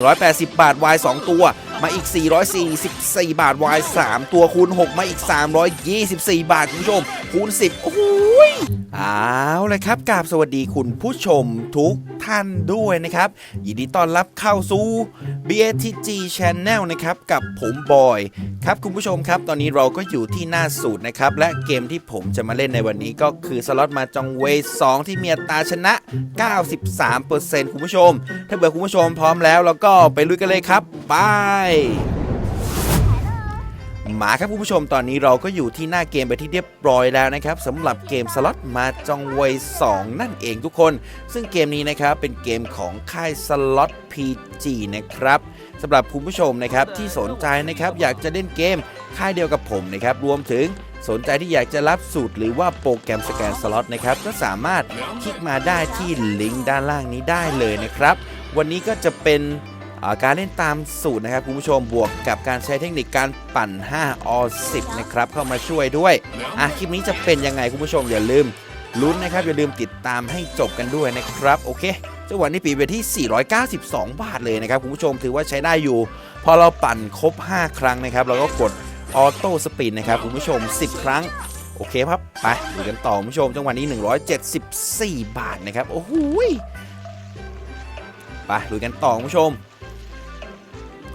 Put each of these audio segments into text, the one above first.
180 บาท Y 2ตัว มาอีก 444 บาท Y 3ตัวคูณ 6 มาอีก 324 บาท คุณผู้ชม คูณ 10 โอ้ยเอาเลยครับกราบสวัสดีคุณผู้ชมทุกท่านด้วยนะครับ ยินดีต้อนรับเข้าสู่ BATG Channel นะครับ กับผมบอย ครับคุณผู้ชมครับ ตอนนี้เราก็อยู่ที่หน้าสูตรนะครับ และเกมที่ผมจะมาเล่นในวันนี้ก็คือสล็อตมาจองเวย์2ที่มีอัตราชนะ 93%คุณผู้ชม ถ้าเบื่อคุณผู้ชมพร้อมแล้วเราก็ไปลุยกันเลยครับ ไป มาครับคุณผู้ชมตอนนี้เราก็อยู่ที่หน้าเกมไปที่เรียบร้อยแล้วนะครับสำหรับเกมสล็อตมาจองเวย2 นั่นเองทุกคน ซึ่งเกมนี้นะครับเป็นเกมของค่ายสล็อต PG นะครับสำหรับคุณผู้ชมนะครับที่สนใจนะครับอยากจะเล่นเกมค่ายเดียวกับผมนะครับรวมถึงสนใจที่อยากจะรับสูตรหรือว่าโปรแกรมสแกนสล็อตนะครับก็สามารถคลิกมาได้ที่ลิงก์ด้านล่างนี้ได้เลยนะครับ วันนี้ก็จะเป็น การเล่นตามสูตรนะครับคุณผู้ชมบวกกับการใช้เทคนิคการปั่น 5 ออ10 นะครับ เข้ามาช่วยด้วยอะคลิปนี้จะเป็นยังไงคุณผู้ชมอย่าลืมลุ้นนะครับ อย่าลืมติดตามให้จบกันด้วยนะครับ โอเคจังหวะนี้ปีไปที่ 492 บาทเลยนะครับคุณผู้ชมถือว่าใช้ได้อยู่ พอเราปั่นครบ 5 ครั้งนะครับ เราก็กดออโต้สปินนะครับคุณผู้ชม 10 ครั้ง โอเคครับ ไปดูกันต่อคุณผู้ชมจังหวะนี้ 174 บาทนะครับ โอ้โหไปดูกันต่อคุณผู้ชม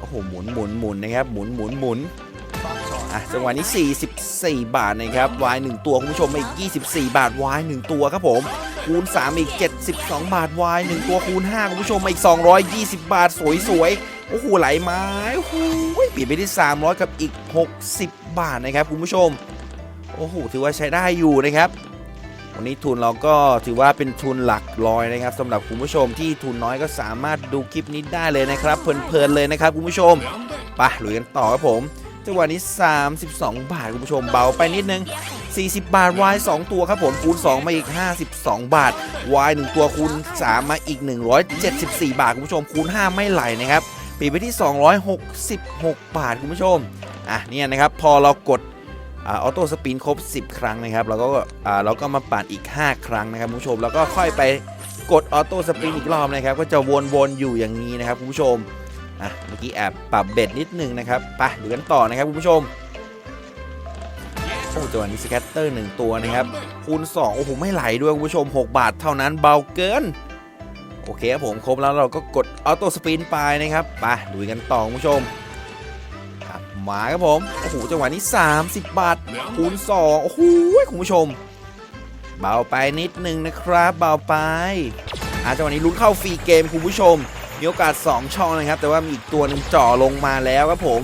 โอ้โหหมุนหมุนหมุนนะครับหมุนหมุนหมุนอะจังหวะนี้ 44 บาทนะครับวาย1ตัวคุณผู้ชมมาอีก 24 บาทวาย1ตัวครับผมคูณ 3 อีก 72 บาทวาย1ตัวคูณ 5 คุณผู้ชมมาอีก 220 บาทสวยๆ โอ้โหไหลไม้โอ้โหปลี่ยนไปที่ 300 กับอีก 60 บาทนะครับคุณผู้ชม โอ้โห ถือว่าใช้ได้อยู่นะครับ วันนี้ทุนเราก็ถือว่าเป็นทุนหลักร้อยนะครับสำหรับคุณผู้ชมที่ทุนน้อยก็สามารถดูคลิปนี้ได้เลยนะครับ เพลินๆเลยนะครับคุณผู้ชมไปลุยกันต่อครับผมจังหวะนี้ 32 บาทคุณผู้ชมเบาไปนิดนึง 40 บาท Y 2ตัวครับผมคูณ 2 มาอีก 52 บาท Y 1ตัวคูณ 3 มาอีก 174 บาทคุณผู้ชมคูณ 5 ไม่ไหลนะครับปีไปที่ 266 บาทคุณผู้ชมอะเนี่ยนะครับพอเรากด ออโต้สปินครบ 10 ครั้งนะครับเราก็เราก็มาปั่นอีก 5 ครั้งนะครับคุณผู้ชมแล้วก็ค่อยไปกดออโต้สปินอีกรอบนะครับก็จะวนๆอยู่อย่างนี้นะครับคุณผู้ชมอะเมื่อกี้แอบปรับเบ็ดนิดนึงนะครับไปดูกันต่อนะครับคุณผู้ชมโอ้จังหวะนี้สแกตเตอร์หนึ่งตัวนะครับคูณ2โอ้โหไม่ไหลด้วยคุณผู้ชม 6 บาทเท่านั้นเบาเกินโอเคครับผมครบแล้วเราก็กดออโต้สปินไปนะครับไปดูกันต่อคุณผู้ชม มาครับผม โอ้โห จังหวะนี้ 30 บาทคูณ2โอ้โหคุณผู้ชม เบาไปนิดนึงนะครับ เบาไปอาจังหวะนี้ลุ้นเข้าฟรีเกมคุณผู้ชม มีโอกาส 2 ช่องนะครับ แต่ว่ามีอีกตัวหนึงจ่อลงมาแล้วครับผม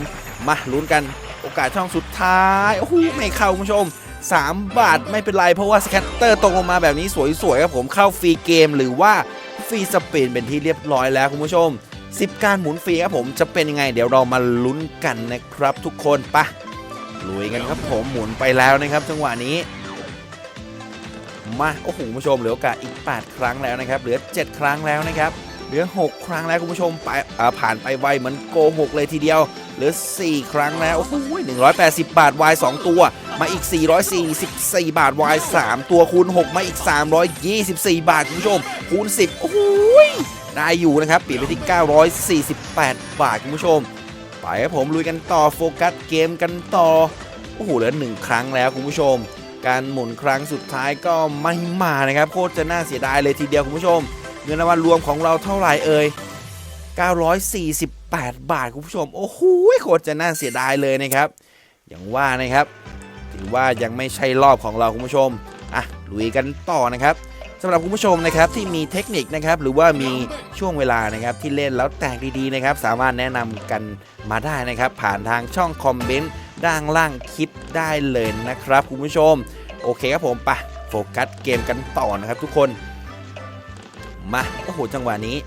มาลุ้นกันโอกาสช่องสุดท้าย โอ้โห ไม่เข้าคุณผู้ชม 3 บาทไม่เป็นไร เพราะว่าสแคตเตอร์ตรงลงมาแบบนี้สวยๆครับผมเข้าฟรีเกมหรือว่าฟรีสปินเป็นที่เรียบร้อยแล้วคุณผู้ชม 10 การหมุนฟรีครับผมจะเป็นยังไง เดี๋ยวเรามาลุ้นกันนะครับ ทุกคนปะลุยกันครับผมหมุนไปแล้วนะครับ จังหวะนี้ มาโอ้โหคุณผู้ชมเหลือโอกาสอีก 8 ครั้งแล้วนะครับ เหลือ 7 ครั้งแล้วนะครับเหลือ 6 ครั้งแล้วคุณผู้ชมไปผ่านไปไวเหมือนโกหกเลยทีเดียวเหลือ 4 ครั้งแล้วโอ้โห180 บาท Y 2ตัว มาอีก 444 บาท Y 3ตัวคูณ 6 มาอีก 324 บาทคุณผู้ชมคูณ 10 โอ้โห ได้อยู่นะครับปีไปที่ 948 บาทคุณผู้ชม ไปครับผมลุยกันต่อโฟกัสเกมกันต่อ โอ้โหเหลือหนึ่งครั้งแล้วคุณผู้ชม การหมุนครั้งสุดท้ายก็ไม่มานะครับโคตรจะน่าเสียดายเลยทีเดียวคุณผู้ชม เงินรางวัลรวมของเราเท่าไหร่เอ่ย948 บาทคุณผู้ชม โอ้โหโคตรจะน่าเสียดายเลยนะครับ อย่างว่านะครับ ถือว่ายังไม่ใช่รอบของเราคุณผู้ชม อะลุยกันต่อนะครับ สำหรับคุณผู้ชมนะครับที่มีเทคนิคนะครับหรือว่ามีช่วงเวลานะครับที่เล่นแล้วแตกดีๆนะครับสามารถแนะนำกันมาได้นะครับ ผ่านทางช่องคอมเมนต์ด้านล่างคลิปได้เลยนะครับคุณผู้ชม โอเคครับผมไปโฟกัสเกมกันต่อนะครับทุกคนมาโอ้โหจังหวะนี้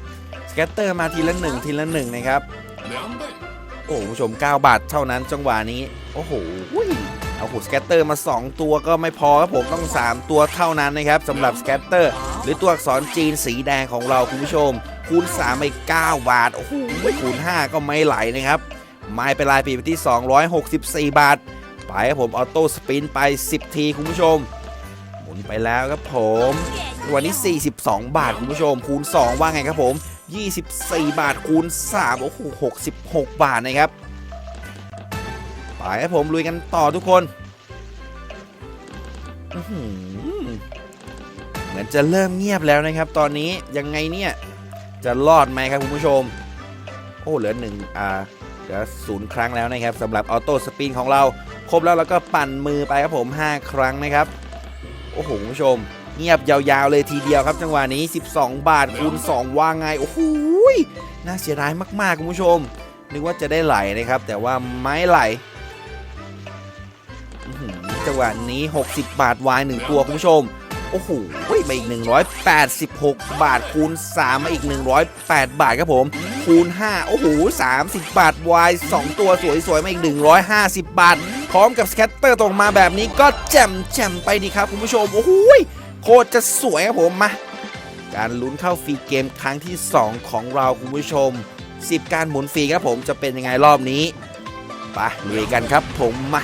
สแกตเตอร์มาทีละหนึ่งทีละหนึ่งนะครับโอ้คุณผู้ชม 9 บาทเท่านั้นจังหวะนี้ โอ้โห เอาหูสแกตเตอร์มา 2 ตัวก็ไม่พอครับผมต้อง 3 ตัวเท่านั้นนะครับสำหรับสแกตเตอร์หรือตัวอักษรจีนสีแดงของเราคุณผู้ชม คูณ3ไป9บาทโอ้โหคูณ 5 ก็ไม่ไหลนะครับไม่เป็นไรปีไปที่ 264 บาท ไปครับผมออโต้สปินไป 10 ทีคุณผู้ชม หมุนไปแล้วครับผมวันนี้ 42 บาทคุณผู้ชม คูณ 2 ว่าไงครับผม 24 บาทคูณ3โอ้โห66 บาทนะครับ ไปครับผมลุยกันต่อทุกคนเหมือนจะเริ่มเงียบแล้วนะครับ ตอนนี้ยังไงเนี่ยจะรอดไหมครับคุณผู้ชม โอ้เหลือหนึ่งอ่าเหลือศูนย์ครั้งแล้วนะครับสำหรับออโต้สปินของเราครบแล้วเราก็ปั่นมือไปครับผม 5 ครั้งนะครับ โอ้โหคุณผู้ชม เงียบยาวๆเลยทีเดียวครับ จังหวะนี้ 12 บาทคูณ2ว่าไงโอ้โหน่าเสียดายมากๆคุณผู้ชม นึกว่าจะได้ไหลนะครับ แต่ว่าไม่ไหล จังหวะนี้ 60 บาทวาย1ตัวคุณผู้ชม โอ้โหมาอีก 186 บาทคูณ 3 มาอีก 108 บาทครับผม คูณ 5 โอ้โห 30 บาทวาย 2 ตัวสวยๆ มาอีก 150 บาท พร้อมกับสแคตเตอร์ตรงมาแบบนี้ก็แจ่มแจ่มไปดีครับคุณผู้ชม โอ้โหโคตรจะสวยครับผมมาการลุ้นเข้าฟรีเกมครั้งที่ 2 ของเราคุณผู้ชม 10 การหมุนฟรีครับผมจะเป็นยังไงรอบนี้ไปลุยกันครับผมมา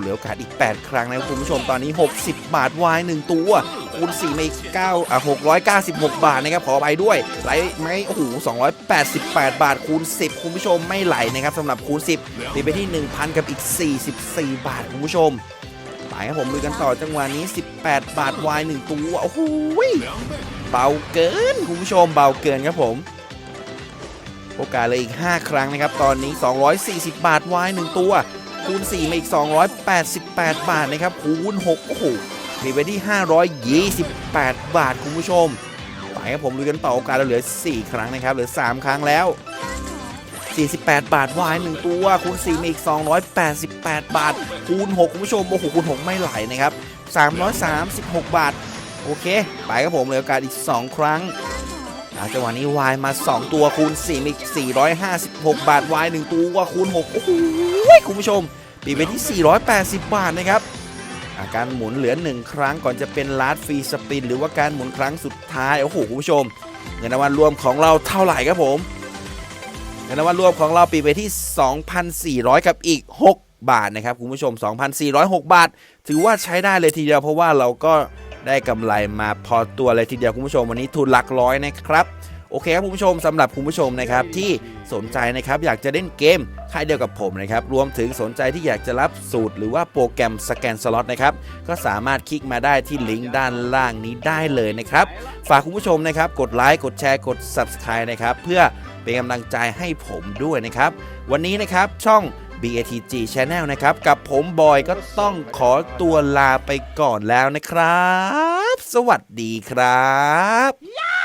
เหลือโอกาสอีก 8 ครั้งนะครับคุณผู้ชมตอนนี้ 60 บาทวาย1ตัวคูณ4มาอีก9อะ696 บาทนะครับขอไปด้วยไหลไหมโอ้โห288 บาทคูณ 10 คุณผู้ชมไม่ไหลนะครับสำหรับคูณ 10ตีไปที่ 1,000 กับอีก 44 บาทคุณผู้ชมไปครับผมลุยกันต่อจังหวะนี้ 18 บาทวาย1ตัวโอ้โหเบาเกินคุณผู้ชมเบาเกินครับผมโอกาสเลยอีก 5 ครั้งนะครับ ตอนนี้ 240 บาทวาย1ตัว คูณ4มาอีก 288 บาทนะครับคูณ6โอ้โหมีไปที่528 บาทคุณผู้ชมไปครับผมลุยกันต่อโอกาสเราเหลือ 4 ครั้งนะครับเหลือ 3 ครั้งแล้ว 48 บาทวาย1ตัวคูณ4มาอีก 288 บาท คูณ 6 คุณผู้ชมโอ้โหคูณ 6 ไม่ไหลนะครับ 336 บาท โอเค ไปครับผมเหลือโอกาสอีก 2 ครั้งอาจังหวะนี้วายมา 2 ตัวคูณ4มีก 456 บาทวาย1ตัวคูณ 6 โอ้โห คุณผู้ชมปีไปที่ 480 บาทนะครับอาการหมุนเหลือ 1 ครั้งก่อนจะเป็นลาดฟรีสปิน หรือว่าการหมุนครั้งสุดท้าย โอ้โหคุณผู้ชม เงินรางวัลรวมของเราเท่าไหร่ครับผม เงินรางวัลรวมของเราปีไปที่ 2,400 กับอีก 6 บาทนะครับคุณผู้ชม 2,406 บาท ถือว่าใช้ได้เลยทีเดียวเพราะว่าเราก็ได้กำไรมาพอตัวเลยทีเดียวคุณผู้ชมวันนี้ทุนหลักร้อยนะครับ โอเคครับคุณผู้ชมสำหรับคุณผู้ชมนะครับที่สนใจนะครับอยากจะเล่นเกมค่ายเดียวกับผมนะครับรวมถึงสนใจที่อยากจะรับสูตร หรือว่าโปรแกรมสแกนสล็อตนะครับก็สามารถคลิกมาได้ที่ลิงก์ด้านล่างนี้ได้เลยนะครับฝากคุณผู้ชมนะครับกดไลค์กดแชร์กด Subscribe นะครับเพื่อเป็นกำลังใจให้ผมด้วยนะครับ วันนี้นะครับช่อง BATG Channel นะครับ กับผมบอยก็ต้องขอตัวลาไปก่อนแล้วนะครับ สวัสดีครับ